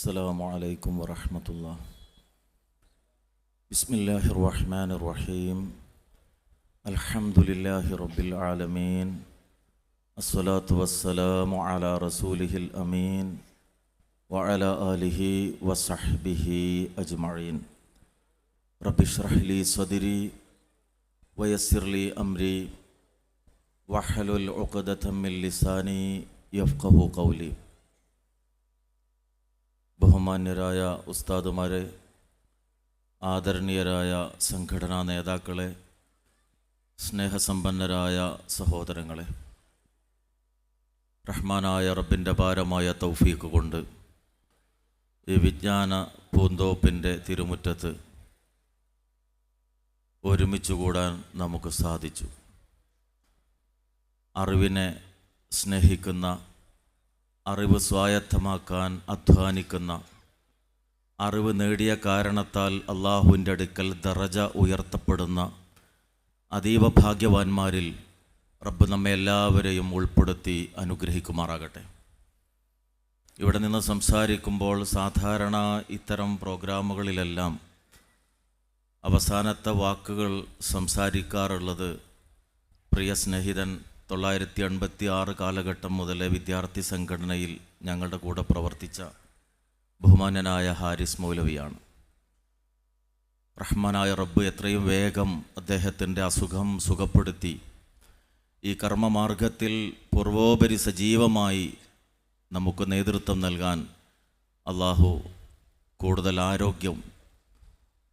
السلام عليكم ورحمة الله. بسم الله الرحمن الرحيم. الحمد لله رب العالمين. الصلاة والسلام على رسوله الأمين وعلى آله وصحبه أجمعين. رب اشرح لي صدري ويسر لي أمري واحلل عقدة من لساني يفقه قولي. ബഹുമാന്യരായ ഉസ്താദുമാരെ ആദരണീയരായ സംഘടനാ നേതാക്കളെ സ്നേഹസമ്പന്നരായ സഹോദരങ്ങളെ റഹ്മാനായ റബ്ബിന്റെ ഭാരമായ തൗഫീക്ക് കൊണ്ട് ഈ വിജ്ഞാന പൂന്തോപ്പിന്റെ തിരുമുറ്റത്ത് ഒരുമിച്ച് കൂടാൻ നമുക്ക് സാധിച്ചു. അറിവിനെ സ്നേഹിക്കുന്ന അറിവ് സ്വായത്തമാക്കാൻ അധ്വാനിക്കുന്ന അറിവ് നേടിയ കാരണത്താൽ അള്ളാഹുവിന്റെ അടുക്കൽ ദറജ ഉയർത്തപ്പെടുന്ന അതീവ ഭാഗ്യവാന്മാരിൽ റബ്ബ് നമ്മെ എല്ലാവരെയും ഉൾപ്പെടുത്തി അനുഗ്രഹിക്കുമാറാകട്ടെ. ഇവിടെ നിന്ന് സംസാരിക്കുമ്പോൾ സാധാരണ ഇത്തരം പ്രോഗ്രാമുകളിലെല്ലാം അവസാനത്തെ വാക്കുകൾ സംസാരിക്കാറുള്ളത് പ്രിയ സ്നേഹിതൻ തൊള്ളായിരത്തി എൺപത്തി ആറ് കാലഘട്ടം മുതലേ വിദ്യാർത്ഥി സംഘടനയിൽ ഞങ്ങളുടെ കൂടെ പ്രവർത്തിച്ച ബഹുമാനനായ ഹാരിസ് മൗലവിയാണ്. റഹ്മാനായ റബ്ബ് എത്രയും വേഗം അദ്ദേഹത്തിന്റെ അസുഖം സുഖപ്പെടുത്തി ഈ കർമ്മമാർഗത്തിൽ പൂർവോപരി സജീവമായി നമുക്ക് നേതൃത്വം നൽകാൻ അള്ളാഹു കൂടുതൽ ആരോഗ്യം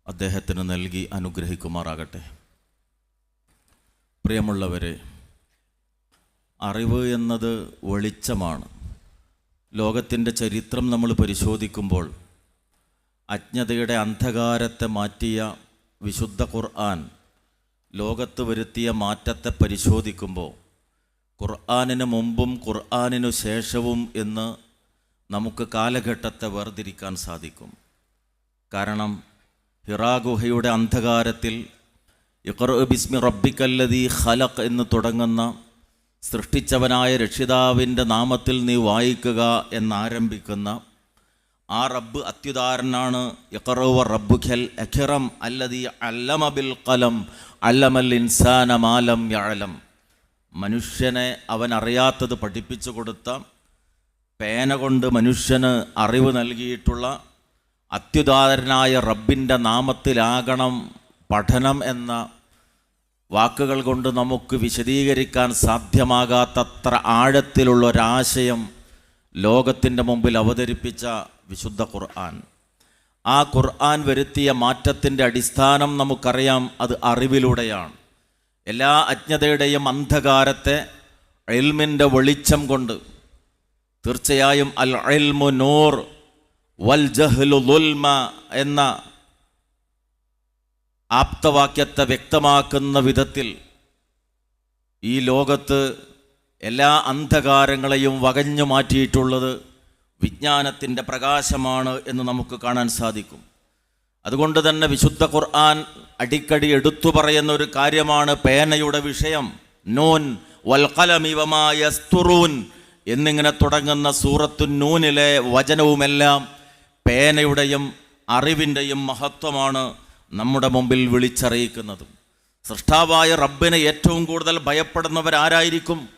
അദ്ദേഹത്തിന് നൽകി അനുഗ്രഹിക്കുമാറാകട്ടെ. പ്രിയമുള്ളവരെ അറിവ് എന്നത് വെളിച്ചമാണ്. ലോകത്തിന്റെ ചരിത്രം നമ്മൾ പരിശോധിക്കുമ്പോൾ അജ്ഞതയുടെ അന്ധകാരത്തെ മാറ്റിയ വിശുദ്ധ ഖുർആൻ ലോകത്ത് വരുത്തിയ മാറ്റത്തെ പരിശോധിക്കുമ്പോൾ ഖുർആാനിന് മുമ്പും ഖുർആാനിനു ശേഷവും എന്ന് നമുക്ക് കാലഘട്ടത്തെ വേർതിരിക്കാൻ സാധിക്കും. കാരണം ഹിറാ ഗുഹയുടെ അന്ധകാരത്തിൽ ഇഖർ ബിസ്മി റബ്ബിക്കല്ലതി ഖലഖ് എന്ന് തുടങ്ങുന്ന സൃഷ്ടിച്ചവനായ രക്ഷിതാവിന്റെ നാമത്തിൽ നീ വായിക്കുക എന്നാരംഭിക്കുന്ന ആ റബ്ബ് അത്യുദാരനാണ് യക്കറോവ റബ്ബു ഖൽ അഖിറം അല്ലതി അല്ലമ ബിൽ കലം അല്ലമൽ ഇൻസാന മാലം യഅലം. മനുഷ്യനെ അവൻ അറിയാത്തത് പഠിപ്പിച്ചു കൊടുത്ത പേന കൊണ്ട് മനുഷ്യന് അറിവ് നൽകിയിട്ടുള്ള അത്യുദാരനായ റബ്ബിന്റെ നാമത്തിലാകണം പഠനം എന്ന വാക്കുകൾ കൊണ്ട് നമുക്ക് വിശദീകരിക്കാൻ സാധ്യമാകാത്തത്ര ആഴത്തിലുള്ള ഒരാശയം ലോകത്തിന്റെ മുമ്പിൽ അവതരിപ്പിച്ച വിശുദ്ധ ഖുർആൻ. ആ ഖുർആൻ വരുത്തിയ മാറ്റത്തിന്റെ അടിസ്ഥാനം നമുക്കറിയാം അത് അറിവിലൂടെയാണ്. എല്ലാ അജ്ഞതയുടെയും അന്ധകാരത്തെ എൽമിന്റെ വെളിച്ചം കൊണ്ട് തീർച്ചയായും അൽ എൽമു നൂർ വൽ ജഹ്ലു എന്ന ആപ്തവാക്യത്തെ വ്യക്തമാക്കുന്ന വിധത്തിൽ ഈ ലോകത്ത് എല്ലാ അന്ധകാരങ്ങളെയും വകഞ്ഞു മാറ്റിയിട്ടുള്ളത് വിജ്ഞാനത്തിന്റെ പ്രകാശമാണ് എന്ന് നമുക്ക് കാണാൻ സാധിക്കും. അതുകൊണ്ട് തന്നെ വിശുദ്ധ ഖുർആൻ അടിക്കടി എടുത്തു പറയുന്ന ഒരു കാര്യമാണ് പേനയുടെ വിഷയം. നോൻ വൽക്കലമിവമായസ്തുറൂൻ എന്നിങ്ങനെ തുടങ്ങുന്ന സൂറത്തു നൂനിലെ വചനവുമെല്ലാം പേനയുടെയും അറിവിന്റെയും മഹത്വമാണ്. നമ്മുടെ മുമ്പിൽ വിളിച്ചറിയിക്കുന്നതും. സൃഷ്ടാവായ റബ്ബിനെ ഏറ്റവും കൂടുതൽ ഭയപ്പെടുന്നവരാരായിരിക്കും?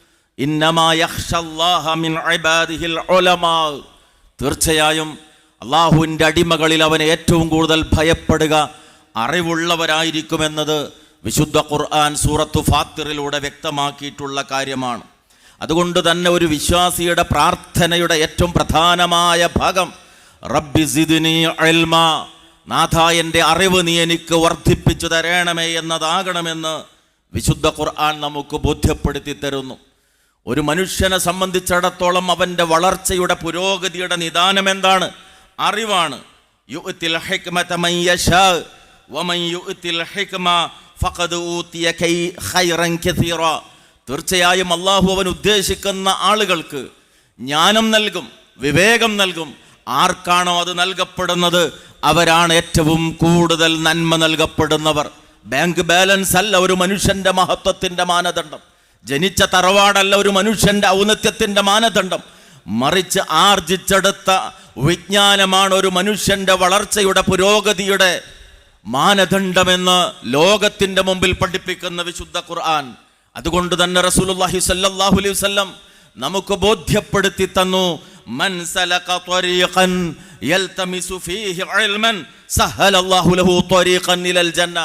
തീർച്ചയായും അള്ളാഹുവിന്റെ അടിമകളിൽ അവനെ ഏറ്റവും കൂടുതൽ ഭയപ്പെടുക അറിവുള്ളവരായിരിക്കുമെന്നത് വിശുദ്ധ ഖുർആൻ സൂറത്തു ഫാത്തിറിലൂടെ വ്യക്തമാക്കിയിട്ടുള്ള കാര്യമാണ്. അതുകൊണ്ട് തന്നെ ഒരു വിശ്വാസിയുടെ പ്രാർത്ഥനയുടെ ഏറ്റവും പ്രധാനമായ ഭാഗം റബ്ബി സിദിനി ഇൽമ. നാഥ എന്റെ അറിവ് നീ എനിക്ക് വർദ്ധിപ്പിച്ചു തരണമേ എന്നതാകണമെന്ന് വിശുദ്ധ ഖുർആൻ നമുക്ക് ബോധ്യപ്പെടുത്തി തരുന്നു. ഒരു മനുഷ്യനെ സംബന്ധിച്ചിടത്തോളം അവന്റെ വളർച്ചയുടെ പുരോഗതിയുടെ നിദാനം എന്താണ്? അറിവാണ്. തീർച്ചയായും അള്ളാഹു അവൻ ഉദ്ദേശിക്കുന്ന ആളുകൾക്ക് ജ്ഞാനം നൽകും വിവേകം നൽകും ആർക്കാണോ അത് നൽകപ്പെടുന്നത്? അവരാണ് ഏറ്റവും കൂടുതൽ നന്മ നൽകപ്പെടുന്നവർ. ബാങ്ക് ബാലൻസ് അല്ല ഒരു മനുഷ്യന്റെ മഹത്വത്തിന്റെ മാനദണ്ഡം. ജനിച്ച തറവാടല്ല ഒരു മനുഷ്യന്റെ ഔന്നത്യത്തിന്റെ മാനദണ്ഡം. മറിച്ച് ആർജിച്ചെടുത്ത വിജ്ഞാനമാണ് ഒരു മനുഷ്യന്റെ വളർച്ചയുടെ പുരോഗതിയുടെ മാനദണ്ഡമെന്ന് ലോകത്തിന്റെ മുമ്പിൽ പഠിപ്പിക്കുന്ന വിശുദ്ധ ഖുർആൻ. അതുകൊണ്ട് തന്നെ റസൂലുള്ളാഹി സ്വല്ലല്ലാഹു അലൈഹി വസല്ലം നമുക്ക് ബോധ്യപ്പെടുത്തി തന്നു. മൻ സലക ത്വരീഖൻ യൽതമിസു ഫീഹി ഇൽമൻ സഹലല്ലാഹു ലഹു ത്വരീഖൻ ഇലൽ ജന്ന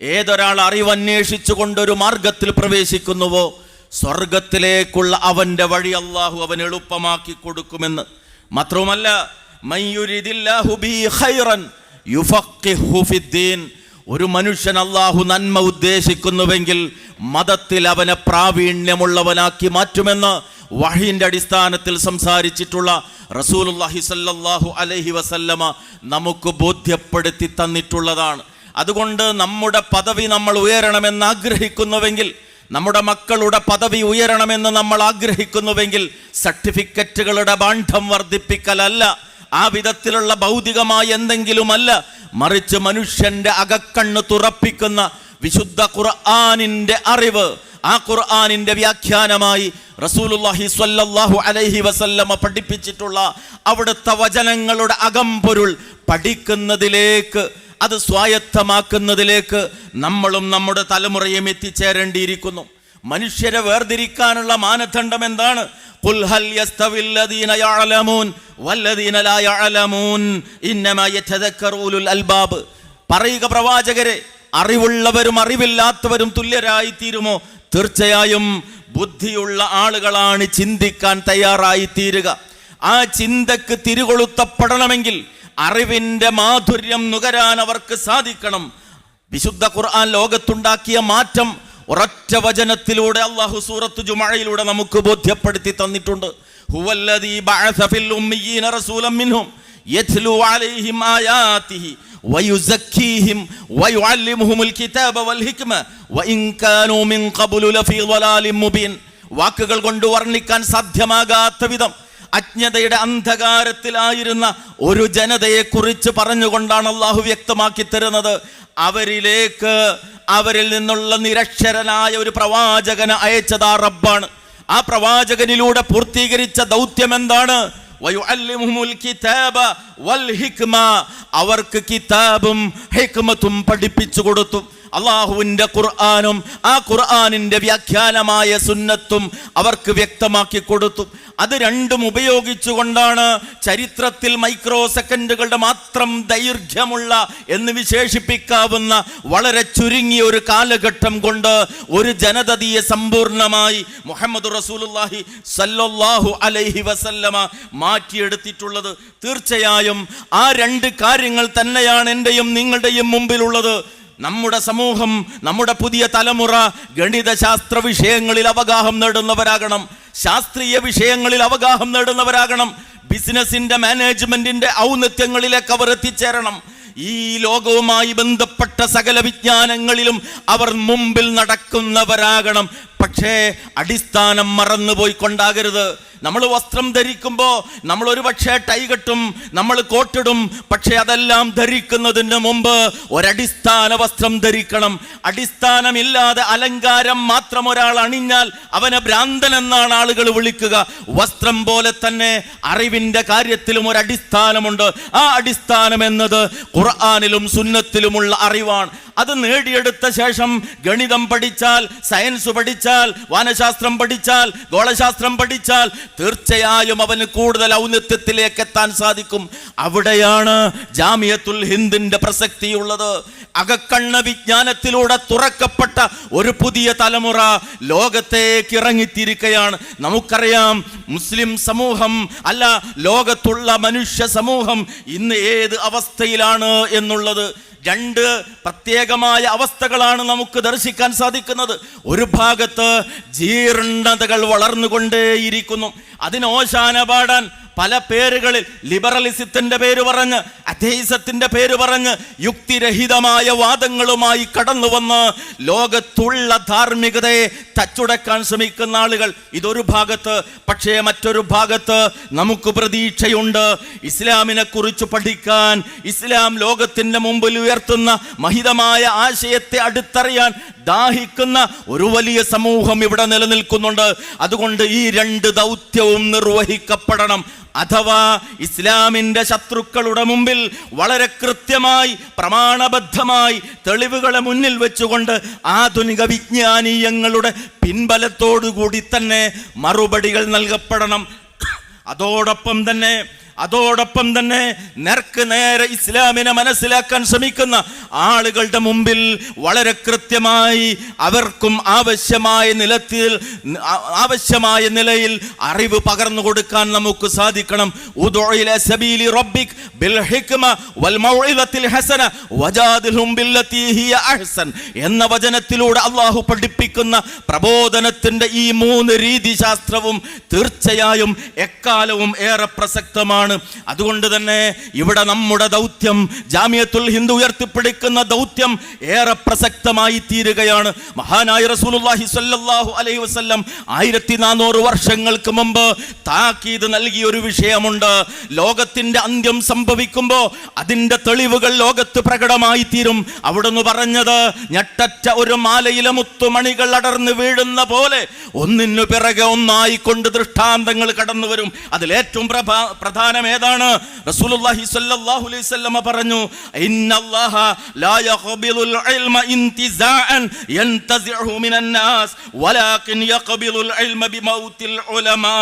ഏതൊരാൾ അറിവന്വേഷിച്ചു കൊണ്ടൊരു മാർഗത്തിൽ പ്രവേശിക്കുന്നുവോ സ്വർഗത്തിലേക്കുള്ള അവന്റെ വഴി അള്ളാഹു അവൻ എളുപ്പമാക്കി കൊടുക്കുമെന്ന്. മാത്രവുമല്ല ഒരു മനുഷ്യൻ അള്ളാഹു നന്മ ഉദ്ദേശിക്കുന്നുവെങ്കിൽ മതത്തിൽ അവനെ പ്രാവീണ്യമുള്ളവനാക്കി മാറ്റുമെന്ന് വഹീന്റെ അടിസ്ഥാനത്തിൽ സംസാരിച്ചിട്ടുള്ള റസൂലുള്ളാഹി സല്ലാഹു അലഹി വസല്ലമ നമുക്ക് ബോധ്യപ്പെടുത്തി തന്നിട്ടുള്ളതാണ്. അതുകൊണ്ട് നമ്മുടെ പദവി നമ്മൾ ഉയരണമെന്ന് ആഗ്രഹിക്കുന്നുവെങ്കിൽ നമ്മുടെ മക്കളുടെ പദവി ഉയരണമെന്ന് നമ്മൾ ആഗ്രഹിക്കുന്നുവെങ്കിൽ സർട്ടിഫിക്കറ്റുകളുടെ ബാണ്ഡം വർദ്ധിപ്പിക്കലല്ല ആ വിധത്തിലുള്ള ഭൗതികമായ എന്തെങ്കിലുമല്ല മറിച്ച് മനുഷ്യന്റെ അകക്കണ്ണ് തുറപ്പിക്കുന്ന വിശുദ്ധ ഖുർആാനിന്റെ അറിവ് ആ ഖുർആാനിന്റെ വ്യാഖ്യാനമായി റസൂലുള്ളാഹി സ്വല്ലല്ലാഹു അലൈഹി വസല്ലമ പഠിപ്പിച്ചിട്ടുള്ള അവിടുത്തെ വചനങ്ങളുടെ അകംപൊരുൾ പഠിക്കുന്നതിലേക്ക് അത് സ്വായത്തമാക്കുന്നതിലേക്ക് നമ്മളും നമ്മുടെ തലമുറയും എത്തിച്ചേരേണ്ടിയിരിക്കുന്നു. മനുഷ്യരെ വേർതിരിക്കാനുള്ള മാനദണ്ഡം എന്താണ്? പറയുക പ്രവാചകരെ അറിവുള്ളവരും അറിവില്ലാത്തവരും തുല്യരായി തീരുമോ തീർച്ചയായും ബുദ്ധിയുള്ള ആളുകളാണ് ചിന്തിക്കാൻ തയ്യാറായി തീരുക. ആ ചിന്തക്ക് തിരികൊളുത്തപ്പെടണമെങ്കിൽ അറിവിന്റെ മാധുര്യം നുകരാൻ അവർക്ക് സാധിക്കണം. വിശുദ്ധ ഖുർആൻ ലോകത്തുണ്ടാക്കിയ മാറ്റം ഒരൊറ്റ വചനത്തിലൂടെ അള്ളാഹു സൂറത്ത് ജുമഴയിലൂടെ നമുക്ക് ബോധ്യപ്പെടുത്തി തന്നിട്ടുണ്ട്. ഹുവല്ലദീ ബഅസ ഫിൽ ഉമ്മിയീന റസൂലൻ മിൻഹും. വാക്കുകൾ കൊണ്ട് വർണിക്കാൻ സാധ്യമാകാത്ത വിധം അജ്ഞതയുടെ അന്ധകാരത്തിലായിരുന്ന ഒരു ജനതയെ കുറിച്ച് പറഞ്ഞുകൊണ്ടാണ് അള്ളാഹു വ്യക്തമാക്കി തരുന്നത്. അവരിലേക്ക് അവരിൽ നിന്നുള്ള നിരക്ഷരനായ ഒരു പ്രവാചകനെ അയച്ചതാ റബ്ബാണ്. ആ പ്രവാചകനിലൂടെ പൂർത്തീകരിച്ച ദൗത്യം എന്താണ്? അവർക്ക് കിതാബും ഹിക്മത്തും പഠിപ്പിച്ചു കൊടുത്തു. അള്ളാഹുവിന്റെ ഖുർആാനും ആ ഖുർആാനിന്റെ വ്യാഖ്യാനമായ സുന്നത്തും അവർക്ക് വ്യക്തമാക്കി കൊടുത്തു. അത് രണ്ടും ഉപയോഗിച്ചുകൊണ്ടാണ് ചരിത്രത്തിൽ മൈക്രോ സെക്കൻഡുകളുടെ മാത്രം ദൈർഘ്യമുള്ള എന്ന് വിശേഷിപ്പിക്കാവുന്ന വളരെ ചുരുങ്ങിയ ഒരു കാലഘട്ടം കൊണ്ട് ഒരു ജനതയെ സമ്പൂർണമായി മുഹമ്മദ് റസൂലുള്ളാഹി സല്ലല്ലാഹു അലൈഹി വസല്ലമ മാറ്റിയെടുത്തിട്ടുള്ളത്. തീർച്ചയായും ആ രണ്ട് കാര്യങ്ങൾ തന്നെയാണ് എന്റെയും നിങ്ങളുടെയും മുമ്പിലുള്ളത്. നമ്മുടെ സമൂഹം നമ്മുടെ പുതിയ തലമുറ ഗണിതശാസ്ത്ര വിഷയങ്ങളിൽ അവഗാഹം നേടുന്നവരാകണം ശാസ്ത്രീയ വിഷയങ്ങളിൽ അവഗാഹം നേടുന്നവരാകണം ബിസിനസിന്റെ മാനേജ്മെന്റിന്റെ ഔന്നത്യങ്ങളിലേക്ക് അവർ എത്തിച്ചേരണം. ഈ ലോകവുമായി ബന്ധപ്പെട്ട സകല വിജ്ഞാനങ്ങളിലും അവർ മുമ്പിൽ നടക്കുന്നവരാകണം. പക്ഷേ അടിസ്ഥാനം മറന്നുപോയി കൊണ്ടാകരുത്. നമ്മൾ വസ്ത്രം ധരിക്കുമ്പോൾ നമ്മൾ ഒരു പക്ഷേ ടൈ കെട്ടും നമ്മൾ കോട്ടിടും പക്ഷേ അതെല്ലാം ധരിക്കുന്നതിന് മുമ്പ് ഒരടിസ്ഥാന വസ്ത്രം ധരിക്കണം. അടിസ്ഥാനമില്ലാതെ അലങ്കാരം മാത്രം ഒരാൾ അണിഞ്ഞാൽ അവനെ ഭ്രാന്തൻ എന്നാണ് ആളുകൾ വിളിക്കുക. വസ്ത്രം പോലെ തന്നെ അറിവിന്റെ കാര്യത്തിലും ഒരടിസ്ഥാനമുണ്ട്. ആ അടിസ്ഥാനം എന്നത് ഖുർആാനിലും സുന്നത്തിലുമുള്ള അറിവാണ്. അത് നേടിയെടുത്ത ശേഷം ഗണിതം പഠിച്ചാൽ സയൻസ് പഠിച്ചാൽ വാനശാസ്ത്രം പഠിച്ചാൽ ഗോളശാസ്ത്രം പഠിച്ചാൽ തീർച്ചയായും അവന് കൂടുതൽ ഔന്നത്യത്തിലേക്ക് എത്താൻ സാധിക്കും. അവിടെയാണ് ജാമിയത്തുൽ ഹിന്ദിന്റെ പ്രസക്തിയുള്ളത്. അകക്കണ്ണ വിജ്ഞാനത്തിലൂടെ തുറക്കപ്പെട്ട ഒരു പുതിയ തലമുറ ലോകത്തേക്ക് ഇറങ്ങിത്തിരിക്കുകയാണ് നമുക്കറിയാം മുസ്ലിം സമൂഹം അല്ല ലോകത്തുള്ള മനുഷ്യ സമൂഹം ഇന്ന് ഏത് അവസ്ഥയിലാണ് എന്നുള്ളത്. രണ്ട് പ്രത്യേകമായ അവസ്ഥകളാണ് നമുക്ക് ദർശിക്കാൻ സാധിക്കുന്നത്. ഒരു ഭാഗത്ത് ജീർണതകൾ വളർന്നുകൊണ്ടേയിരിക്കുന്നു. അതിനോശാന പാടാൻ പല പേരുകളിൽ ലിബറലിസത്തിന്റെ പേര് പറഞ്ഞ് അഥേസത്തിന്റെ പേര് പറഞ്ഞ് യുക്തിരഹിതമായ വാദങ്ങളുമായി കടന്നു വന്ന് ലോകത്തുള്ള ധാർമ്മികതയെ തച്ചുടക്കാൻ ശ്രമിക്കുന്ന ആളുകൾ ഇതൊരു ഭാഗത്ത് പക്ഷേ മറ്റൊരു ഭാഗത്ത് നമുക്ക് പ്രതീക്ഷയുണ്ട്. ഇസ്ലാമിനെ കുറിച്ച് പഠിക്കാൻ ഇസ്ലാം ലോകത്തിന്റെ മുമ്പിൽ ഉയർത്തുന്ന മഹിതമായ ആശയത്തെ അടുത്തറിയാൻ ദാഹിക്കുന്ന ഒരു വലിയ സമൂഹം ഇവിടെ നിലനിൽക്കുന്നുണ്ട്. അതുകൊണ്ട് ഈ രണ്ട് ദൗത്യവും നിർവഹിക്കപ്പെടണം. അഥവാ ഇസ്ലാമിന്റെ ശത്രുക്കളുടെ മുമ്പിൽ വളരെ കൃത്യമായി പ്രമാണബദ്ധമായി തെളിവുകളെ മുന്നിൽ വെച്ചുകൊണ്ട് ആധുനിക വിജ്ഞാനീയങ്ങളുടെ പിൻബലത്തോടുകൂടി തന്നെ മറുപടികൾ നൽകപ്പെടണം. അതോടൊപ്പം തന്നെ അതോടൊപ്പം തന്നെ നേർക്ക് നേരെ ഇസ്ലാമിനെ മനസ്സിലാക്കാൻ ശ്രമിക്കുന്ന ആളുകളുടെ മുമ്പിൽ വളരെ കൃത്യമായി അവർക്കും ആവശ്യമായ നിലത്തിൽ ആവശ്യമായ നിലയിൽ അറിവ് പകർന്നു കൊടുക്കാൻ നമുക്ക് സാധിക്കണം. എന്ന വചനത്തിലൂടെ അള്ളാഹു പഠിപ്പിക്കുന്ന പ്രബോധനത്തിന്റെ ഈ മൂന്ന് രീതിശാസ്ത്രവും തീർച്ചയായും എക്കാലവും ഏറെ പ്രസക്തമാണ്. അതുകൊണ്ട് തന്നെ ഇവിടെ നമ്മുടെ ദൗത്യം ജാമ്യത്തുൽ ഹിന്ദു ഉയർത്തിപ്പിടിക്കുന്ന ദൗത്യം ഏറെ പ്രസക്തമായി തീരുകയാണ്. മഹാനായ റസൂലുള്ളാഹി സ്വല്ലല്ലാഹു അലൈഹി വസല്ലം ആയിരത്തി നാനൂറ് വർഷങ്ങൾക്ക് മുമ്പ് താക്കീത് നൽകിയ ഒരു വിഷയമുണ്ട്. ലോകത്തിന്റെ അന്ത്യം സംഭവിക്കുമ്പോൾ അതിന്റെ തെളിവുകൾ ലോകത്ത് പ്രകടമായി തീരും. അവിടുന്ന് പറഞ്ഞത് ഞെട്ടറ്റ ഒരു മാലയിലെ മുത്തുമണികൾ അടർന്ന് വീഴുന്ന പോലെ ഒന്നിനു പിറകെ ഒന്നായിക്കൊണ്ട് ദൃഷ്ടാന്തങ്ങൾ കടന്നു വരും അതിലേറ്റവും പ്രഭാ പ്രധാനം ഏതാണ്? റസൂലുള്ളാഹി സ്വല്ലല്ലാഹു അലൈഹി വസല്ലമ പറഞ്ഞു ഇന്നല്ലാഹ ലാ യഖ്ബിലുൽ ഇൽമ ഇൻതിസാഅൻ യൻതസിഉഹു മിനൻ നാസ് വലാകിൻ ഇൽമ ബിമൗത്തിൽ ഉലമാ.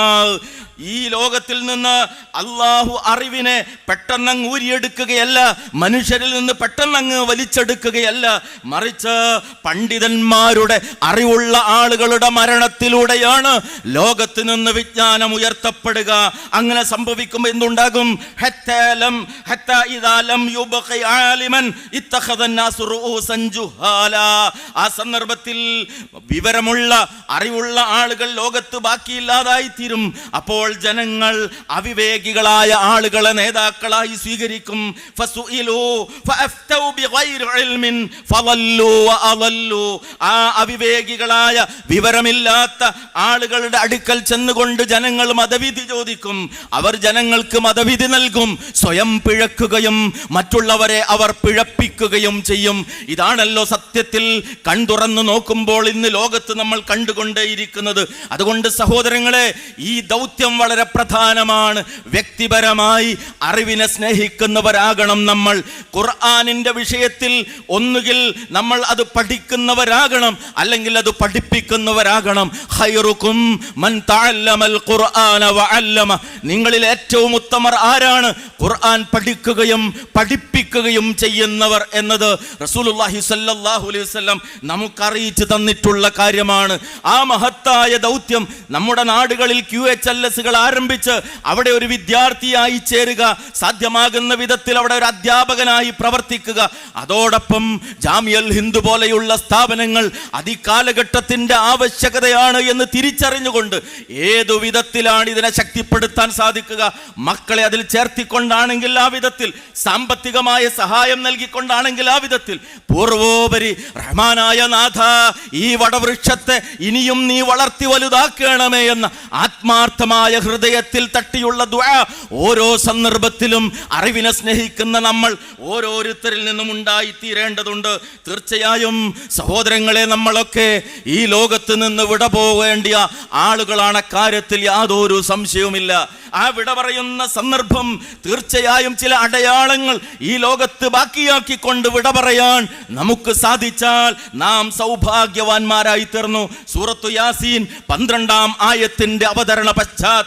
ഈ ലോകത്തിൽ നിന്ന് അള്ളാഹു അറിവിനെ പെട്ടെന്നങ്ങ് ഊരിയെടുക്കുകയല്ല മനുഷ്യരിൽ നിന്ന് പെട്ടെന്നങ്ങ് വലിച്ചെടുക്കുകയല്ല മറിച്ച് പണ്ഡിതന്മാരുടെ അറിവുള്ള ആളുകളുടെ മരണത്തിലൂടെയാണ് ലോകത്ത് നിന്ന് വിജ്ഞാനം ഉയർത്തപ്പെടുക. അങ്ങനെ സംഭവിക്കുമ്പോൾ എന്തുണ്ടാകും? ആ സന്ദർഭത്തിൽ വിവരമുള്ള അറിവുള്ള ആളുകൾ ലോകത്ത് ബാക്കിയില്ലാതായി തീരും അപ്പോൾ ജനങ്ങൾ അവിവേകികളായ ആളുകളെ നേതാക്കളായി സ്വീകരിക്കും. ആ അവിവേകികളായ വിവരമില്ലാത്ത ആളുകളുടെ അടുക്കൽ ചെന്നുകൊണ്ട് ജനങ്ങൾ മതവിധി ചോദിക്കും. അവർ ജനങ്ങൾക്ക് മതവിധി നൽകും. സ്വയം പിഴക്കുകയും മറ്റുള്ളവരെ അവർ പിഴപ്പിക്കുകയും ചെയ്യും. ഇതാണല്ലോ സത്യത്തിൽ കൺതുറന്ന് നോക്കുമ്പോൾ ഇന്ന് ലോകത്ത് നമ്മൾ കണ്ടുകൊണ്ടേയിരിക്കുന്നത്. അതുകൊണ്ട് സഹോദരങ്ങളെ ഈ ദൗത്യം വളരെ പ്രധാനമാണ്. വ്യക്തിപരമായി അറിവിനെ സ്നേഹിക്കുന്നവരാകണം നമ്മൾ. ഖുർആാനിന്റെ വിഷയത്തിൽ ഒന്നുകിൽ നമ്മൾ അത് പഠിക്കുന്നവരാകണം അല്ലെങ്കിൽ അത് പഠിപ്പിക്കുന്നവരാകണം. ഹൈറുക്കും മൻ ഖുർആന വഅല്ലമ. നിങ്ങളിൽ ഏറ്റവും ഉത്തമർ ആരാണ്? ഖുർആൻ പഠിക്കുകയും പഠിപ്പിക്കുകയും ചെയ്യുന്നവർ എന്നത് റസൂലുള്ളാഹി സല്ലാഹു അലൈഹി വസല്ലം നമുക്കറിയിച്ചു തന്നിട്ടുള്ള കാര്യമാണ്. ആ മഹത്തായ ദൗത്യം നമ്മുടെ നാടുകളിൽ ക്യു എച്ച് എൽ എസുകൾ ആരംഭിച്ച് അവിടെ ഒരു വിദ്യാർത്ഥിയായി ചേരുക സാധ്യമാകുന്ന വിധത്തിൽ അവിടെ ഒരു അധ്യാപകനായി പ്രവർത്തിക്കുക. അതോടൊപ്പം ജാമിയൽ ഹിന്ദു പോലെയുള്ള സ്ഥാപനങ്ങൾ അതികാലഘട്ടത്തിന്റെ ആവശ്യകതയാണ് എന്ന് തിരിച്ചറിഞ്ഞുകൊണ്ട് ഏതു വിധത്തിലാണ് ഇതിനെ ശക്തിപ്പെടുത്താൻ സാധിക്കുക? മക്കളെ അതിൽ ചേർത്തിക്കൊണ്ടാണെങ്കിൽ ആ വിധത്തിൽ സാമ്പത്തികമായ സഹായം നൽകിക്കൊണ്ടാണെങ്കിൽ ആ വിധത്തിൽ. പൂർവോപരി റഹ്മാനായ നാഥ ഈ വടവൃക്ഷത്തെ ഇനിയും നീ വളർത്തി വലുതാക്കണമേ എന്ന ആത്മാർത്ഥമായ ഹൃദയത്തിൽ തട്ടിയുള്ള ദുആ ഓരോ സന്ദർഭത്തിലും അറിവിനെ സ്നേഹിക്കുന്ന നമ്മൾ ഓരോരുത്തരിൽ നിന്നും ഉണ്ടായിത്തീരേണ്ടതുണ്ട്. തീർച്ചയായും സഹോദരങ്ങളെ നമ്മളൊക്കെ ഈ ലോകത്ത് നിന്ന് വിട പോകേണ്ടിയ ആളുകളാണ്. കാര്യത്തിൽ യാതൊരു സംശയവുമില്ല. ആ വിട പറയുന്ന സന്ദർഭം തീർച്ചയായും ചില അടയാളങ്ങൾ ഈ ലോകത്ത് ബാക്കിയാക്കിക്കൊണ്ട് വിട പറയാൻ നമുക്ക് സാധിച്ചാൽ നാം സൗഭാഗ്യവാന്മാരായി തീർന്നു സൂറത്തു യാസീൻ പന്ത്രണ്ടാം ആയത്തിന്റെ അവതരണ പശ്ചാത്തലം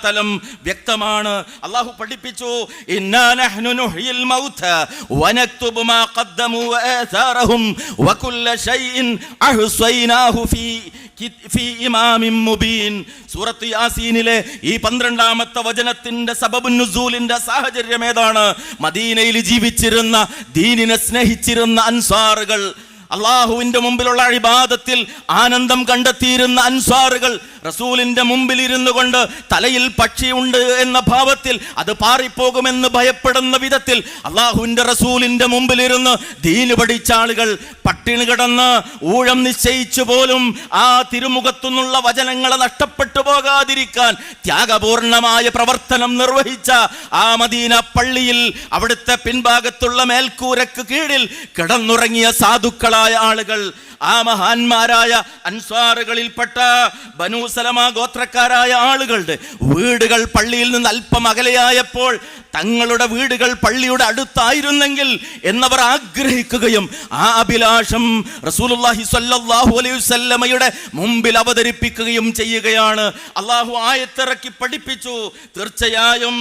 വ്യക്തമാണ്. അള്ളാഹു പഠിപ്പിച്ചു സൂറത്ത് യാസീനിലെ ഈ പന്ത്രണ്ടാമത്തെ വചനത്തിന്റെ സബബുന്നുസൂലിന്റെ സാഹചര്യം ഏതാണ് മദീനയിൽ ജീവിച്ചിരുന്ന ദീനിനെ സ്നേഹിച്ചിരുന്ന അൻസാറുകൾ അള്ളാഹുവിന്റെ മുമ്പിലുള്ള അഴിബാദത്തിൽ ആനന്ദം കണ്ടെത്തിയിരുന്ന അൻസാറുകൾ റസൂലിന്റെ മുമ്പിൽ ഇരുന്നു കൊണ്ട് തലയിൽ പക്ഷിയുണ്ട് എന്ന ഭാവത്തിൽ അത് പാറിപ്പോകുമെന്ന് ഭയപ്പെടുന്ന വിധത്തിൽ അള്ളാഹുവിന്റെ റസൂലിന്റെ മുമ്പിലിരുന്ന് ദീന് പഠിച്ച ആളുകൾ പട്ടിണി കിടന്ന് ഊഴം നിശ്ചയിച്ചു പോലും ആ തിരുമുഖത്തുനിന്നുള്ള വചനങ്ങളെ നഷ്ടപ്പെട്ടു പോകാതിരിക്കാൻ ത്യാഗപൂർണമായ പ്രവർത്തനം നിർവഹിച്ച ആ മദീന പള്ളിയിൽ അവിടുത്തെ പിൻഭാഗത്തുള്ള മേൽക്കൂരക്ക് കീഴിൽ കിടന്നുറങ്ങിയ സാധുക്കളായ ആളുകൾ ആ മഹാന്മാരായ അൻസ്വാറുകളിൽപ്പെട്ട ബനൂസലമ ഗോത്രക്കാരായ ആളുകളുടെ വീടുകൾ പള്ളിയിൽ നിന്ന് അല്പം അകലെയായപ്പോൾ തങ്ങളുടെ വീടുകൾ പള്ളിയുടെ അടുത്തായിരുന്നെങ്കിൽ എന്നവർ ആഗ്രഹിക്കുകയും ആ അഭിലാഷം റസൂലുള്ളാഹി സ്വല്ലല്ലാഹു അലൈഹി വസല്ലമയുടെ മുമ്പിൽ അവതരിപ്പിക്കുകയും ചെയ്യുകയാണ്. അള്ളാഹു ആയത്തിറക്കി പഠിപ്പിച്ചു. തീർച്ചയായും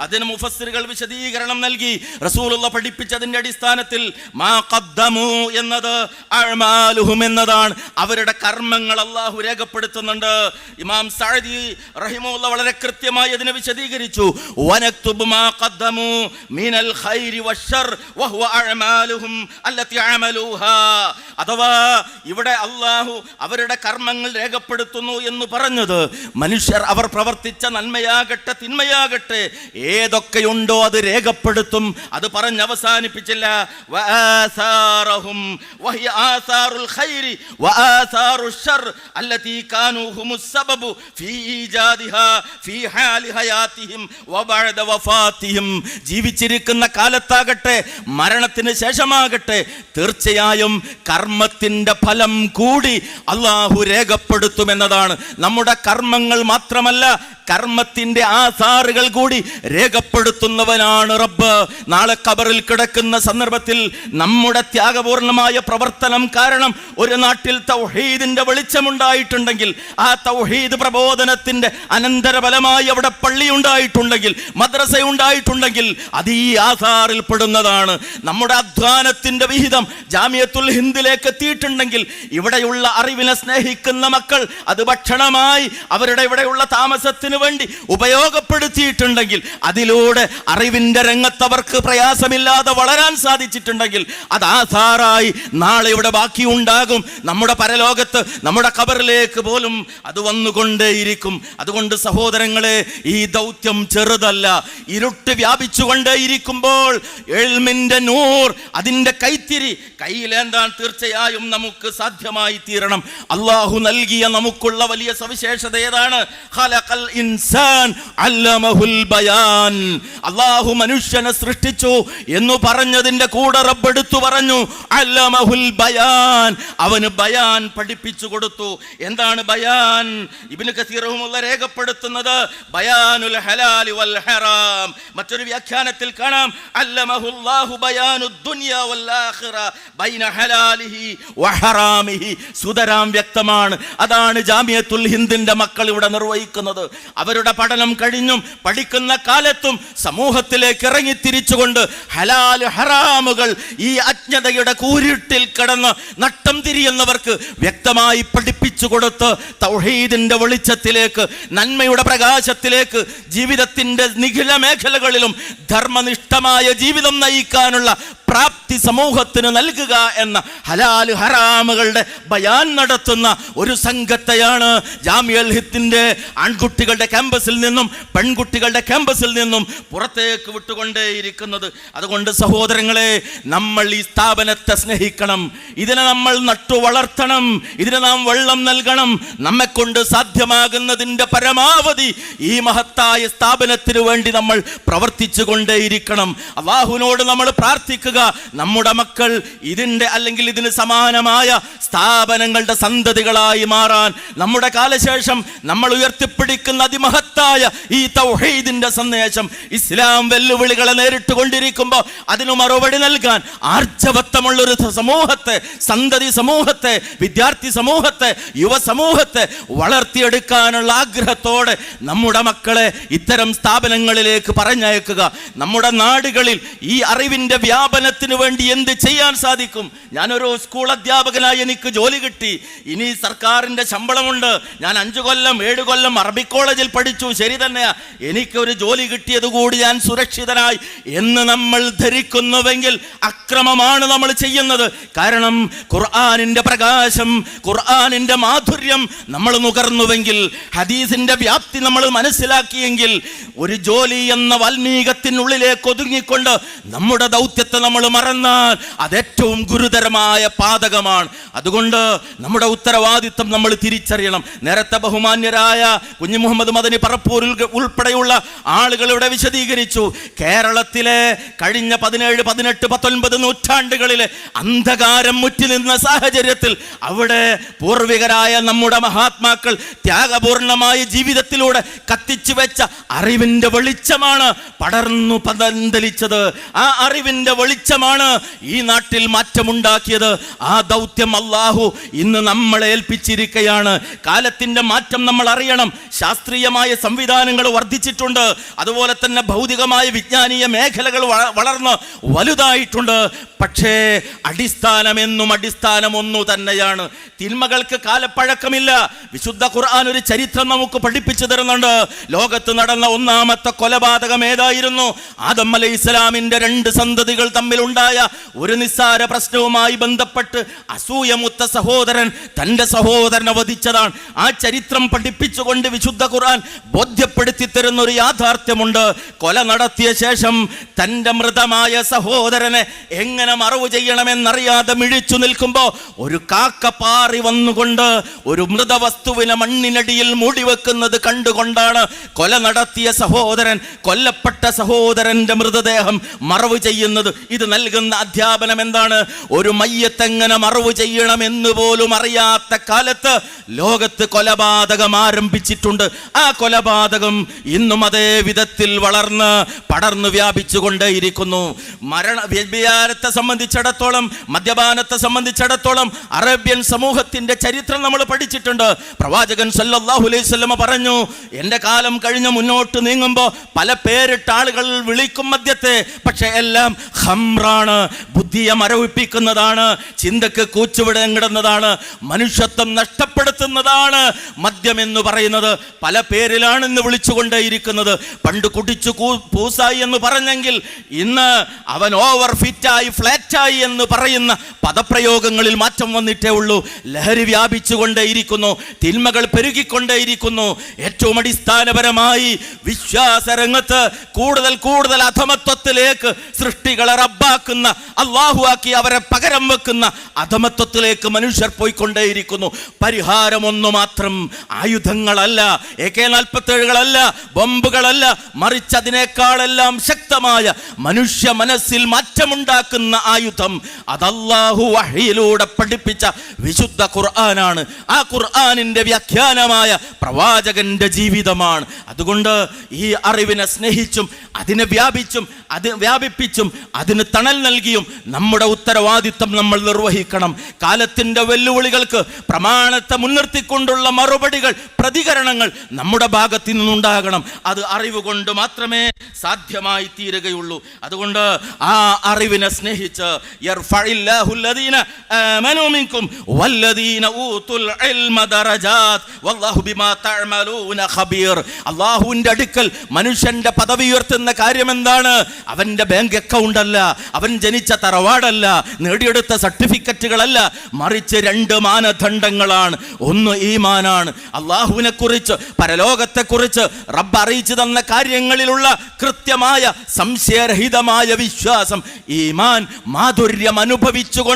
അതിന് മുഫസ്സിറുകൾ വിശദീകരണം നൽകി. റസൂലുള്ള പഠിപ്പിച്ചതിന്റെ അടിസ്ഥാനത്തിൽ മാ എന്നത് എന്നതാണ്. അവരുടെ കർമ്മങ്ങൾ അള്ളാഹു രേഖപ്പെടുത്തുന്നുണ്ട്. ഇമാം സഅദി റഹിമുള്ള വളരെ കൃത്യമായി അതിനെ വിശദീകരിച്ചു. വനക്തുബ് മാ ഖദ്ദമു മിനൽ ഖൈരി വഹുവ അഅമാലുഹും അഥവാ ഇവിടെ അള്ളാഹു അവരുടെ കർമ്മങ്ങൾ രേഖപ്പെടുത്തുന്നു എന്ന് പറഞ്ഞത് മനുഷ്യർ അവർ പ്രവർത്തിച്ച നന്മയാകട്ടെ തിന്മയാകട്ടെ ഏതൊക്കെയുണ്ടോ അത് രേഖപ്പെടുത്തും. അത് പറഞ്ഞ് അവസാനിപ്പിച്ചില്ല. വഹിയ ആസാറുൽ ഖൈരി ഫീ ജീവിച്ചിരിക്കുന്ന കാലത്താകട്ടെ മരണത്തിന് ശേഷമാകട്ടെ തീർച്ചയായും കർമ്മത്തിന്റെ ഫലം കൂടി അള്ളാഹു രേഖപ്പെടുത്തുമെന്നതാണ് നമ്മുടെ കർമ്മങ്ങൾ മാത്രമല്ല കർമ്മത്തിന്റെ ആധാറുകൾ കൂടി രേഖപ്പെടുത്തുന്നവനാണ് റബ്ബ്. നാളെ കബറിൽ കിടക്കുന്ന സന്ദർഭത്തിൽ നമ്മുടെ ത്യാഗപൂർണമായ പ്രവർത്തനം കാരണം ഒരു നാട്ടിൽ തൗഹീദിന്റെ വെളിച്ചമുണ്ടായിട്ടുണ്ടെങ്കിൽ ആ തൗഹീദ് പ്രബോധനത്തിന്റെ അനന്തരഫലമായി അവിടെ പള്ളി ഉണ്ടായിട്ടുണ്ടെങ്കിൽ മദ്രസ ഉണ്ടായിട്ടുണ്ടെങ്കിൽ അത് ഈ ആധാറിൽ പെടുന്നതാണ്. നമ്മുടെ അധ്വാനത്തിന്റെ വിഹിതം ജാമ്യത്തുൽ ഹിന്ദിലേക്ക് എത്തിയിട്ടുണ്ടെങ്കിൽ ഇവിടെയുള്ള അറിവിനെ സ്നേഹിക്കുന്ന മക്കൾ അത് ഭക്ഷണമായി അവരുടെ ഇവിടെയുള്ള താമസത്തിന് വേണ്ടി ഉപയോഗപ്പെടുത്തിയിട്ടുണ്ടെങ്കിൽ അതിലൂടെ അറിവിന്റെ രംഗത്ത് അവർക്ക് പ്രയാസമില്ലാതെ വളരാൻ സാധിച്ചിട്ടുണ്ടെങ്കിൽ അത് ആധാറായി നാളെ ഇവിടെ ബാക്കിയുണ്ടാകും. നമ്മുടെ പരലോകത്ത് നമ്മുടെ കബറിലേക്ക് പോലും അത് വന്നുകൊണ്ടേയിരിക്കും. അതുകൊണ്ട് സഹോദരങ്ങളെ ഈ ദൗത്യം ചെറുതല്ല. ഇരുട്ട് വ്യാപിച്ചുകൊണ്ടേയിരിക്കുമ്പോൾ എൽമിന്റെ നൂർ അതിന്റെ കൈത്തിരി കയ്യിലേന്താൻ തീർച്ചയായും നമുക്ക് സാധ്യമായി തീരണം. അള്ളാഹു നൽകിയ നമുക്കുള്ള വലിയ സവിശേഷത ഏതാണ്? ഇൻസാൻ ബയാൻ. അള്ളാഹു മനുഷ്യനെ സൃഷ്ടിച്ചു എന്ന് പറഞ്ഞതിന്റെ കൂടെ റബ്ബെടുത്തു പറഞ്ഞു അല്ലമഹുൽ ബയാൻ. അവന് ബയാൻ പഠിപ്പിച്ചു കൊടുത്തു. എന്താണ് ബയാൻ? ഇബിന് ഇബ്നു കസീറഹുമുള്ള രേഖപ്പെടുത്തുന്നത്? ബയാനുൽ ഹലാലി വൽ ഹറാം. മറ്റൊരു വ്യാഖ്യാനത്തിൽ കാണാം. അല്ലമഹുല്ലാഹു ബയാനു ദുനിയ വൽ ആഖിറ ബൈന ഹലാലിഹി വഹറാമിഹി സുതരാം വ്യക്തമാണ്. അതാണ് ജാമിയത്തുൽ ഹിന്ദിന്റെ മക്കൾ ഇവിടെ നിർവഹിക്കുന്നത്. അവരുടെ പഠനം കഴിഞ്ഞും പഠിക്കുന്ന കാലത്തും സമൂഹത്തിലേക്ക് ഇറങ്ങി തിരിച്ചുകൊണ്ട് ഹലാൽ ഹറാമുകൾ ഈ അജ്ഞതയുടെ കൂരിട്ടിൽ കിടന്ന് നട്ടം തിരിയുന്നവർക്ക് വ്യക്തമായി പഠിപ്പിച്ചു കൊടുത്ത് തൗഹീദിന്റെ വെളിച്ചത്തിലേക്ക് നന്മയുടെ പ്രകാശത്തിലേക്ക് ജീവിതത്തിന്റെ നിഖില മേഖലകളിലും ധർമ്മനിഷ്ഠമായ ജീവിതം നയിക്കാനുള്ള പ്രാപ്തി സമൂഹത്തിന് നൽകുക എന്ന ഹലാൽ ഹറാമുകളുടെ ബയാൻ നടത്തുന്ന ഒരു സംഘത്തെയാണ് ജാമ്യൽ ഹിത്തിന്റെ ആൺകുട്ടികളുടെ ക്യാമ്പസിൽ നിന്നും പെൺകുട്ടികളുടെ ക്യാമ്പസിൽ നിന്നും പുറത്തേക്ക് വിട്ടുകൊണ്ടേയിരിക്കുന്നത്. അതുകൊണ്ട് സഹോദരങ്ങളെ നമ്മൾ ഈ സ്ഥാപനത്തെ സ്നേഹിക്കണം. ഇതിനെ നമ്മൾ നട്ടു വളർത്തണം ഇതിനെ നാം വെള്ളം നൽകണം. നമ്മെ കൊണ്ട് സാധ്യമാകുന്നതിന്റെ പരമാവധി ഈ മഹത്തായ സ്ഥാപനത്തിന് വേണ്ടി നമ്മൾ പ്രവർത്തിച്ചു കൊണ്ടേയിരിക്കണം അള്ളാഹുവിനോട് നമ്മൾ പ്രാർത്ഥിക്കുക. നമ്മുടെ മക്കൾ ഇതിന്റെ അല്ലെങ്കിൽ ഇതിന് സമാനമായ സ്ഥാപനങ്ങളുടെ സന്തതികളായി മാറാൻ. നമ്മുടെ കാലശേഷം നമ്മൾ ഉയർത്തിപ്പിടിക്കുന്ന അതിമഹത്തായ ഈ തൗഹീദിന്റെ സന്ദേശം ഇസ്ലാം വെല്ലുവിളികളെ നേരിട്ട് കൊണ്ടിരിക്കുമ്പോൾ അതിന് മറുപടി നൽകാൻ ആർജവത്വമുള്ളൊരു സമൂഹത്തെ സന്തതി സമൂഹത്തെ വിദ്യാർത്ഥി സമൂഹത്തെ യുവ സമൂഹത്തെ വളർത്തിയെടുക്കാനുള്ള ആഗ്രഹത്തോടെ നമ്മുടെ മക്കളെ ഇത്തരം സ്ഥാപനങ്ങളിലേക്ക് പറഞ്ഞയക്കുക. നമ്മുടെ നാടുകളിൽ ഈ അറിവിന്റെ വ്യാപനത്തിന് വേണ്ടി എന്ത് ചെയ്യാൻ സാധിക്കും? ഞാനൊരു സ്കൂൾ അധ്യാപകനായി എനിക്ക് ജോലി കിട്ടി. ഇനി സർക്കാരിന്റെ ശമ്പളമുണ്ട്. ഞാൻ അഞ്ചു കൊല്ലം ഏഴ് കൊല്ലം അറബി കോളേജിൽ പഠിച്ചു. ശരി തന്നെയാ എനിക്കൊരു ജോലി കിട്ടിയത് കൂടി ഞാൻ സുരക്ഷിതനായി എന്ന് നമ്മൾ ധരിക്കുന്നുവെങ്കിൽ അക്രമമാണ് നമ്മൾ ചെയ്യുന്നത്. കാരണം ഖുർആാനിന്റെ പ്രകാശം ഖുർആാനിന്റെ മാധുര്യം നമ്മൾ നുകർന്നുവെങ്കിൽ ഹദീസിന്റെ വ്യാപ്തി നമ്മൾ മനസ്സിലാക്കിയെങ്കിൽ ഒരു ജോലി എന്ന വാൽമീകത്തിനുള്ളിലേക്ക് ഒതുങ്ങിക്കൊണ്ട് നമ്മുടെ ദൗത്യത്തെ നമ്മൾ മറന്നാൽ അതേറ്റവും ഗുരുതരമായ പാതകമാണ്. അതുകൊണ്ട് നമ്മുടെ ഉത്തരവാദിത്വം നമ്മൾ തിരിച്ചറിയണം. നേരത്തെ ബഹുമാന്യരായ കുഞ്ഞു മുഹമ്മദ് മദനി പറപ്പൂരിൽ ഉൾപ്പെടെയുള്ള ആളുകൾ ഇവിടെ വിശദീകരിച്ചു. കേരളത്തിലെ കഴിഞ്ഞ പതിനേഴ് പതിനെട്ട് പത്തൊൻപത് നൂറ്റാണ്ടുകളിലെ അന്ധകാരം മുറ്റി നിന്ന സാഹചര്യത്തിൽ അവിടെ പൂർവികരായ നമ്മുടെ മഹാത്മാക്കൾ ത്യാഗപൂർണമായ ജീവിതത്തിലൂടെ കത്തിച്ചു വെച്ച അറിവിന്റെ വെളിച്ചമാണ് പടർന്നു പന്തലിച്ചത്. ആ അറിവിന്റെ വെളിച്ചമാണ് ഈ നാട്ടിൽ മാറ്റമുണ്ടാക്കിയത്. ആ ദൗത്യം അള്ളാഹു ഇന്ന് നമ്മളെ ഏൽപ്പിച്ചിരിക്കുകയാണ് കാലത്തിന്റെ മാറ്റം നമ്മൾ അറിയണം. ശാസ്ത്രീയമായ സംവിധാനങ്ങൾ വർദ്ധിച്ചിട്ടുണ്ട്. അതുപോലെ തന്നെ ഭൗതികമായ വിജ്ഞാനീയ മേഖലകൾ വള- വളർന്ന് വലുതായിട്ടുണ്ട്. പക്ഷേ അടിസ്ഥാനമെന്നും അടിസ്ഥാനമൊന്നു തന്നെയാണ്. തിന്മകൾക്ക് കാലപ്പഴക്കമില്ല. വിശുദ്ധ ഖുർആൻ ഒരു ചരിത്രം നമുക്ക് പഠിപ്പിച്ചു തരുന്നുണ്ട്. ലോകത്ത് നടന്ന ഒന്നാമത്തെ കൊലപാതകം ഏതായിരുന്നു? ആദം അലൈഹി ഇസ്ലാമിന്റെ രണ്ട് സന്തതികൾ തമ്മിലുണ്ടായ ഒരു നിസ്സാര പ്രശ്നവുമായി ബന്ധപ്പെട്ട് അസൂയമുത്ത സഹോദരൻ തന്റെ സഹോദരനെ വധിച്ചതാണ്. ആ ചരിത്രം പഠിപ്പിച്ചുകൊണ്ട് വിശുദ്ധ ഖുർആൻ ബോധ്യപ്പെടുത്തി തരുന്ന ഒരു യാഥാർത്ഥ്യമുണ്ട്. കൊല നടത്തിയ ശേഷം തന്റെ മൃതമായ സഹോദരനെ എങ്ങനെ മറവ് ചെയ്യണമെന്നറിയാതെ മിഴിച്ചു നിൽക്കുമ്പോൾ ഒരു കാക്ക പാറി വന്നുകൊണ്ട് ഒരു മൃതവസ്തുവിനെ മണ്ണിനടിയിൽ മൂടിവെക്കുന്നത് കണ്ടുകൊണ്ടാണ് കൊല നടത്തിയ സഹോദരൻ കൊല്ലപ്പെട്ട സഹോദരന്റെ മൃതദേഹം മറവ് ചെയ്യുന്നത്. ഇത് നൽകുന്ന അധ്യാപനം എന്താണ്? ഒരു മയ്യത്തെങ്ങനെ മറവ് ചെയ്യണമെന്ന് പോലും അറിയാത്ത കാലത്ത് ലോകത്ത് കൊലപാതകം ആരംഭിച്ചിട്ടുണ്ട്. ആ കൊലപാതകം ഇന്നും അതേ വിധത്തിൽ വളർന്ന് പടർന്നു വ്യാപിച്ചുകൊണ്ടേയിരിക്കുന്നു മരണ വ്യഭിചാരത്തെ സംബന്ധിച്ചിടത്തോളം മദ്യപാനത്തെ സംബന്ധിച്ചിടത്തോളം അറേബ്യൻ സമൂഹത്തിന്റെ ചരിത്രം നമ്മൾ പഠിച്ചിട്ടുണ്ട്. പ്രവാചകൻ സല്ലല്ലാഹു അലൈഹി പറഞ്ഞു എന്റെ കാലം കഴിഞ്ഞ് മുന്നോട്ട് നീങ്ങുമ്പോൾ പല പേരിട്ട ആളുകൾ വിളിക്കും മദ്യത്തെ. പക്ഷെ എല്ലാം ഹംറാണ് ബുദ്ധിയെ മരവിപ്പിക്കുന്നതാണ് ചിന്തക്ക് കൂച്ചുവിടം കിടുന്നതാണ് മനുഷ്യത്വം നഷ്ടപ്പെടുത്തുന്നതാണ് മദ്യം എന്ന് പറയുന്നത്. പല പേരിലാണ് ഇന്ന് വിളിച്ചുകൊണ്ടേയിരിക്കുന്നത് പണ്ട് കുടിച്ചു പൂസായി എന്ന് പറഞ്ഞെങ്കിൽ ഇന്ന് അവൻ ഓവർ ഫിറ്റായി ഫ്ലാറ്റായി എന്ന് പറയുന്ന പദപ്രയോഗങ്ങളിൽ മാറ്റം വന്നിട്ടേ ഉള്ളൂ. ലഹരി വ്യാപിച്ചുകൊണ്ടേയിരിക്കുന്നു. തിന്മകൾ പെരുകിക്കൊണ്ടേയിരിക്കുന്നു. ഏറ്റവും അടിസ്ഥാനപരമായി വിശ്വാസ രംഗത്ത് കൂടുതൽ കൂടുതൽ അധമത്വത്തിലേക്ക് സൃഷ്ടികളെ റബ്ബാക്കുന്ന അള്ളാഹുവാക്കി അവരെ പകരം വെക്കുന്ന അധമത്വത്തിലേക്ക് മനുഷ്യർ പോയിക്കൊണ്ടേയിരിക്കുന്നു. പരിഹാരമൊന്നു മാത്രം ആയുധങ്ങളല്ല എ കെ നാൽപ്പത്തേഴുകളല്ല ബോംബുകളല്ല മറിച്ച് അതിനേക്കാളെല്ലാം ശക്തമായ മനുഷ്യ മനസ്സിൽ മാറ്റമുണ്ടാക്കുന്ന ആയുധം അതല്ലാഹു വഹിയിലൂടെ പഠിപ്പിച്ച വിശുദ്ധ ഖുർആനാണ്. ആ ഖുർആനിന്റെ വ്യാഖ്യാനമായ പ്രവാചകന്റെ ജീവിതമാണ്. അതുകൊണ്ട് ഈ അറിവിനെ സ്നേഹിച്ചും അതിനെ വ്യാപിച്ചും അത് വ്യാപിപ്പിച്ചും അതിന് തണൽ നൽകിയും നമ്മുടെ ഉത്തരവാദിത്തം നമ്മൾ നിർവഹിക്കണം. കാലത്തിന്റെ വെല്ലുവിളികൾക്ക് പ്രമാണത്തെ മുൻനിർത്തിക്കൊണ്ടുള്ള മറുപടികൾ പ്രതികരണങ്ങൾ നമ്മുടെ ഭാഗത്തു നിന്നുണ്ടാകണം. അത് അറിവ് കൊണ്ട് മാത്രമേ സാധ്യമായി തീരുകയുള്ളൂ അതുകൊണ്ട് ആ അറിവിനെ സ്നേഹിച്ച് الذين آمنوا منكم والذين أوتوا العلم درجات والله بما تعملون خبير അള്ളാഹുവിന്റെ അടുക്കൽ മനുഷ്യന്റെ പദവി ഉയർത്തുന്ന കാര്യം എന്താണ് അവന്റെ ബാങ്ക് അക്കൗണ്ട് അല്ല അവൻ ജനിച്ച തറവാടല്ല നേടിയെടുത്ത സർട്ടിഫിക്കറ്റുകളല്ല മറിച്ച് രണ്ട് മാനദണ്ഡങ്ങളാണ് ഒന്ന് ഈമാനാണ് അള്ളാഹുവിനെ കുറിച്ച് പരലോകത്തെ കുറിച്ച് റബ്ബ് അറിയിച്ചു തന്ന കാര്യങ്ങളിലുള്ള കൃത്യമായ സംശയരഹിതമായ വിശ്വാസം ഈമാൻ മാധുര്യം അനുഭവിച്ചുകൊണ്ട്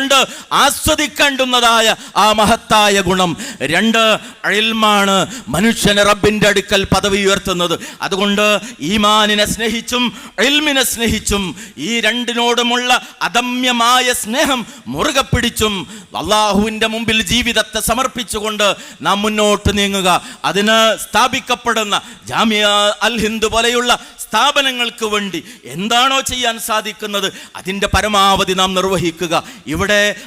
ആസ്വദിക്കേണ്ടുന്നതായ ആ മഹത്തായ ഗുണം. രണ്ട് അഴിൽമാണ് മനുഷ്യനെ റബ്ബിന്റെ അടുക്കൽ പദവി ഉയർത്തുന്നത്. അതുകൊണ്ട് ഈമാനിനെ സ്നേഹിച്ചും അഴിൽമിനെ സ്നേഹിച്ചും ഈ രണ്ടിനോടുമുള്ള അദമ്യമായ സ്നേഹം മുറുകെ പിടിച്ചും അള്ളാഹുവിന്റെ മുമ്പിൽ ജീവിതത്തെ സമർപ്പിച്ചുകൊണ്ട് നാം മുന്നോട്ട് നീങ്ങുക. അതിന് സ്ഥാപിക്കപ്പെടുന്ന ജാമിയ അൽ ഹിന്ദ് പോലെയുള്ള സ്ഥാപനങ്ങൾക്ക് വേണ്ടി എന്താണോ ചെയ്യാൻ സാധിക്കുന്നത് അതിന്റെ പരമാവധി നാം നിർവഹിക്കുക. ഇവിടെ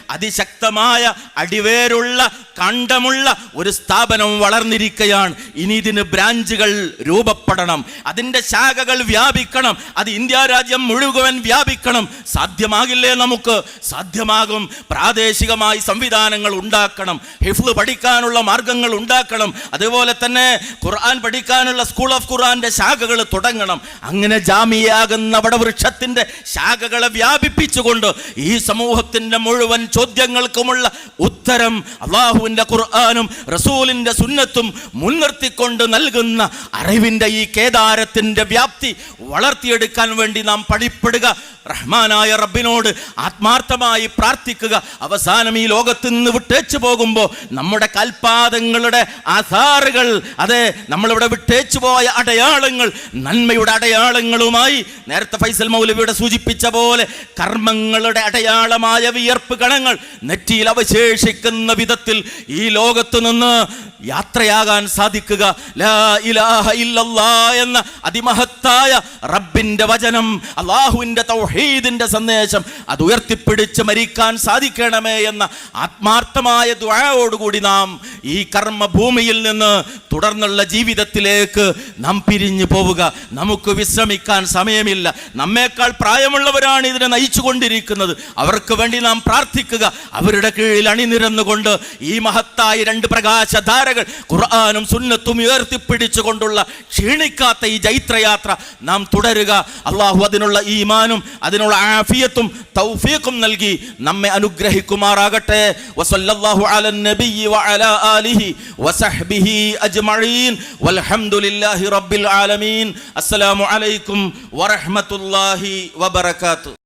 അതിശക്തമായ അടിവേരുള്ള കണ്ടമുള്ള ഒരു സ്ഥാപനം വളർന്നിരിക്കുകയാണ് ഇനി ഇതിന് ബ്രാഞ്ചുകൾ രൂപപ്പെടണം. അതിന്റെ ശാഖകൾ വ്യാപിക്കണം. അത് ഇന്ത്യ രാജ്യം മുഴുവൻ വ്യാപിക്കണം. സാധ്യമാകില്ലേ നമുക്ക്? സാധ്യമാകും. പ്രാദേശികമായി സംവിധാനങ്ങൾ ഉണ്ടാക്കണം. ഹിഫ്ല് പഠിക്കാനുള്ള മാർഗങ്ങൾ ഉണ്ടാക്കണം. അതുപോലെ തന്നെ ഖുർആൻ പഠിക്കാനുള്ള സ്കൂൾ ഓഫ് ഖുർആന്റെ ശാഖകൾ തുടങ്ങണം. അങ്ങനെ ജാമിയാകുന്ന വടവൃക്ഷത്തിന്റെ ശാഖകളെ വ്യാപിപ്പിച്ചുകൊണ്ട് ഈ സമൂഹത്തിന്റെ മുഴുവൻ ചോദ്യങ്ങൾക്കുമുള്ള ഉത്തരം അള്ളാഹുവിന്റെ ഖുർആാനും റസൂലിന്റെ സുന്നത്തും മുൻനിർത്തിക്കൊണ്ട് നൽകുന്ന അറിവിന്റെ ഈ കേദാരത്തിന്റെ വ്യാപ്തി വളർത്തിയെടുക്കാൻ വേണ്ടി നാം പഠിപ്പെടുക. റഹ്മാനായ റബ്ബിനോട് ആത്മാർത്ഥമായി പ്രാർത്ഥിക്കുക. അവസാനം ഈ ലോകത്ത് നിന്ന് വിട്ടേച്ചു പോകുമ്പോൾ നമ്മുടെ കൽപാദങ്ങളുടെ ആധാറുകൾ അതെ നമ്മളിവിടെ വിട്ടേച്ചു പോയ അടയാളങ്ങൾ നന്മയുടെ അടയാളങ്ങളുമായി നേരത്തെ ഫൈസൽ മൗലവിയുടെ സൂചിപ്പിച്ച പോലെ കർമ്മങ്ങളുടെ അടയാളമായ വിയർപ്പ് കണങ്ങൾ നെറ്റിയിൽ അവശേഷിക്കുന്ന വിധത്തിൽ ഈ ലോകത്ത് നിന്ന് യാത്രയാകാൻ സാധിക്കുക. എന്ന അതിമഹത്തായ റബ്ബിന്റെ വചനം അള്ളാഹുവിന്റെ തൗഹീദിന്റെ സന്ദേശം അത് ഉയർത്തിപ്പിടിച്ച് മരിക്കാൻ സാധിക്കണമേ എന്ന ആത്മാർത്ഥമായ ദ്വാരോടുകൂടി നാം ഈ കർമ്മഭൂമിയിൽ നിന്ന് തുടർന്നുള്ള ജീവിതത്തിലേക്ക് നാം പിരിഞ്ഞു പോവുക. നമുക്ക് വിശ്രമിക്കാൻ സമയമില്ല. നമ്മേക്കാൾ പ്രായമുള്ളവരാണ് ഇതിനെ നയിച്ചു കൊണ്ടിരിക്കുന്നത് അവർക്ക് വേണ്ടി നാം പ്രാർത്ഥിക്കുക. അവരുടെ കീഴിൽ അണിനിരന്നുകൊണ്ട് ഈ മഹത്തായ രണ്ട് പ്രകാശധാരകൾ ഖുർആാനും സുന്നത്തും ഉയർത്തിപ്പിടിച്ചുകൊണ്ടുള്ള ക്ഷീണിക്കാത്ത ഈ ജൈത്രയാത്ര നാം തുടരുക. അള്ളാഹു അതിനുള്ള ഈമാനും അതിനുള്ള ആഫിയത്തും തൗഫീഖും നൽകി നമ്മെ അനുഗ്രഹിക്കുമാറാകട്ടെ. വസല്ലല്ലാഹു അലൻ നബിയ്യി വഅലാ ആലിഹി വസഹ്ബിഹി അജ്മഈൻ. വൽഹംദുലില്ലാഹി റബ്ബിൽ ആലമീൻ. അസ്സലാമു അലൈക്കും വറഹ്മത്തുള്ളാഹി വബറകാതുഹു